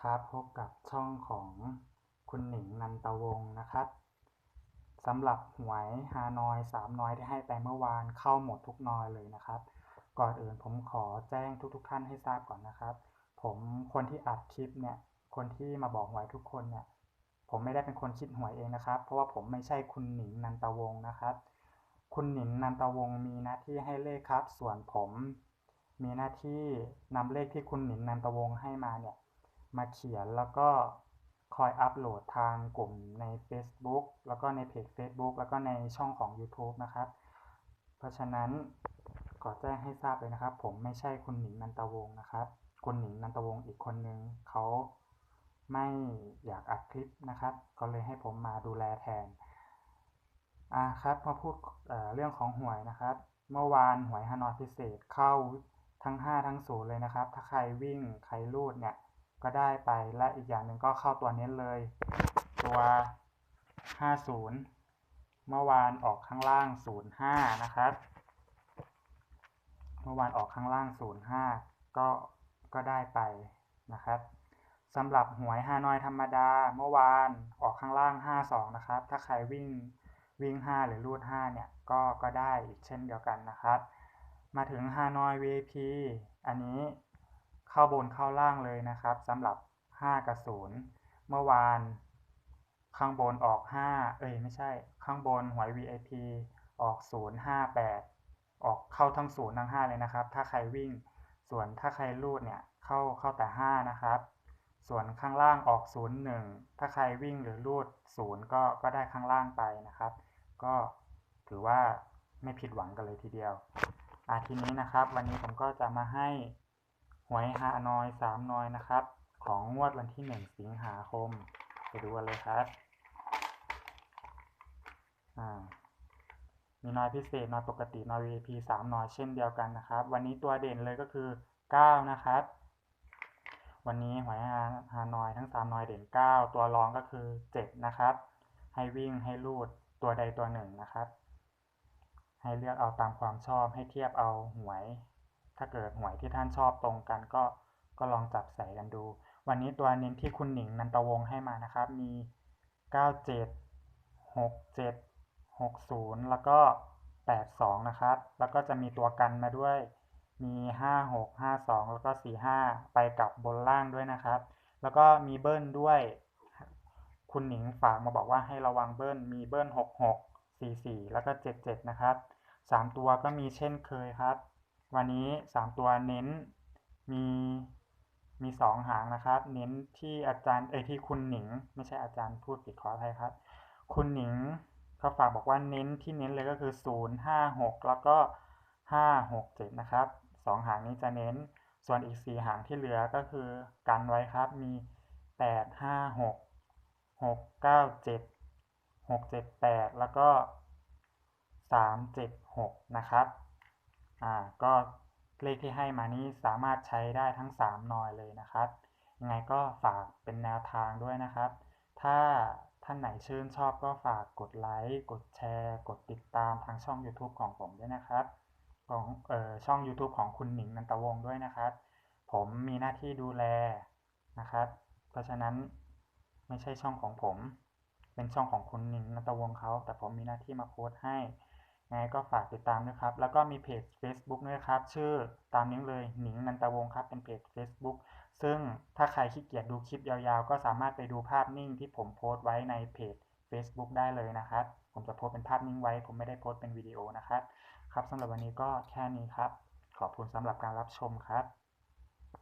ครับพบกับช่องของคุณหนิงนันตวงศ์นะครับสำหรับหวยฮานอยสามน้อยที่ให้ไปเมื่อวานเข้าหมดทุกนอยเลยนะครับ ก่อนอื่นผมขอแจ้งทุกๆทท่านให้ทราบก่อนนะครับ ผมคนที่อัดคลิปเนี่ยคนที่มาบอกหวยทุกคนเนี่ยผมไม่ได้เป็นคนคิดหวยเองนะครับ เพราะว่าผมไม่ใช่คุณหนิงนันตวงศ์นะครับ คุณหนิงนันตวงศ์มีหน้าที่ให้เลขครับ ส่วนผมมีหน้าที่นำเลขที่คุณหนิงนันตวงศ์ให้มาเนี่ย มาเขียนแล้วก็คอยอัปโหลดทางกลุ่มใน Facebook แล้วก็ในเพจ Facebook แล้วก็ในช่องของ YouTube นะครับ เพราะฉะนั้นขอแจ้งให้ทราบเลยนะครับ ผมไม่ใช่คุณหนิงนันตวงศ์นะครับ คุณหนิงนันตวงศ์อีกคนนึงเขาไม่อยากอัดคลิปนะครับ ก็เลยให้ผมมาดูแลแทนอ่าครับมาพูดเเรื่องของหวยนะครับ เมื่อวานหวยฮานอยพิเศษเข้าทั้ง 5 ทั้ง0เลยนะครับ ถ้าใครวิ่งใครลูดเนี่ย ก็ได้ไปและอีกอย่างหนึ่งก็เข้าตัวเน้นเลย ตัว 50 เมื่อวานออกข้างล่าง 05 นะครับ เมื่อวานออกข้างล่าง 05 ก็ก็ได้ไปนะครับสำหรับหวยฮานอยธรรมดา เมื่อวานออกข้างล่าง 52 นะครับ ถ้าใครวิ่งวิ่ง 5 หรือรูด 5 เนี่ย ก็ก็ได้อีกเช่นเดียวกันนะครับ มาถึงฮานอย VIP อันนี้ เข้าบนเข้าล่างเลยนะครับสำหรับ 5 กับ0เมื่อวานข้างบนออก 5 เอ้ยไม่ใช่ ข้างบนหวย VIP ออก 0 5 8 ออกเข้าทั้ง 0 ทั้ง 5 เลยนะครับ ถ้าใครวิ่ง ส่วนถ้าใครรูดเนี่ยเข้าเข้าแต่ 5 นะครับ ส่วนข้างล่างออก 0 1 ถ้าใครวิ่งหรือรูด 0 ก็ก็ได้ข้างล่างไปนะครับ ก็ถือว่าไม่ผิดหวังกันเลยทีเดียวอะทีนี้นะครับ วันนี้ผมก็จะมาให้ หวยฮานอยสามนอยนะครับ ของงวดวันที่1สิงหาคม ไปดูกันเลยครับมีนอยพิเศษนอยปกตินอย VIP สามนอยเช่นเดียวกันนะครับ วันนี้ตัวเด่นเลยก็คือ9นะครับ วันนี้หวยฮาฮานอยทั้ง3นอยเด่น9ตัวรองก็คือ7นะครับ ให้วิ่งให้ลูดตัวใดตัวหนึ่งนะครับ ให้เลือกเอาตามความชอบให้เทียบเอาหวย ถ้าเกิดหวยที่ท่านชอบตรงกันก็ก็ลองจับใส่กันดู วันนี้ตัวเน้นที่คุณหนิงนันตวงให้มานะครับ มี 97 67 60 แล้วก็ 82 นะครับ แล้วก็จะมีตัวกันมาด้วย มี 56 52 แล้วก็ 45 ไปกับบนล่างด้วยนะครับ แล้วก็มีเบิ้ลด้วย คุณหนิงฝากมาบอกว่าให้ระวังเบิ้ล มีเบิ้ล 66 44 แล้วก็ 77 นะครับ 3 ตัวก็มีเช่นเคยครับ วันนี้ 3 ตัวเน้นมีมี 2 หางนะครับ เน้นที่อาจารย์เอที่คุณหนิง ไม่ใช่อาจารย์พูดผิดขออภัยครับ คุณหนิงเขาฝากบอกว่าเน้นที่เน้นเลยก็คือ 0 5 6 แล้วก็ 5 6 7 นะครับ 2 หางนี้จะเน้นส่วนอีก 4 หางที่เหลือก็คือกันไว้ครับมี 8 5 6 6 9 7 6 7 8 แล้วก็ 3 7 6 นะครับ อ่าก็เลขที่ให้มานี้สามารถใช้ได้ทั้ง3นอยเลยนะครับยังไงก็ฝากเป็นแนวทางด้วยนะครับ ถ้าท่านไหนชื่นชอบก็ฝากกดไลค์ กดแชร์ กดติดตามทางช่อง YouTube ของผมด้วยนะครับ ของเอ่อช่อง YouTube ของคุณหนิงนันตวงศ์ด้วยนะครับ ผมมีหน้าที่ดูแลนะครับ เพราะฉะนั้นไม่ใช่ช่องของผม เป็นช่องของคุณหนิงนันตวงศ์เขา แต่ผมมีหน้าที่มาโพสต์ให้ ยังไงก็ฝากติดตามนะครับ แล้วก็มีเพจ Facebook ด้วยครับ ชื่อตามนี้เลยหนิงนันตวงศ์ครับ เป็นเพจ Facebook ซึ่งถ้าใครขี้เกียจดูคลิปยาวๆ ก็สามารถไปดูภาพนิ่งที่ผมโพสต์ไว้ในเพจ Facebook ได้เลยนะครับ ผมจะโพสต์เป็นภาพนิ่งไว้ ผมไม่ได้โพสต์เป็นวิดีโอนะครับ ครับสำหรับวันนี้ก็แค่นี้ครับ ขอบคุณสำหรับการรับชมครับ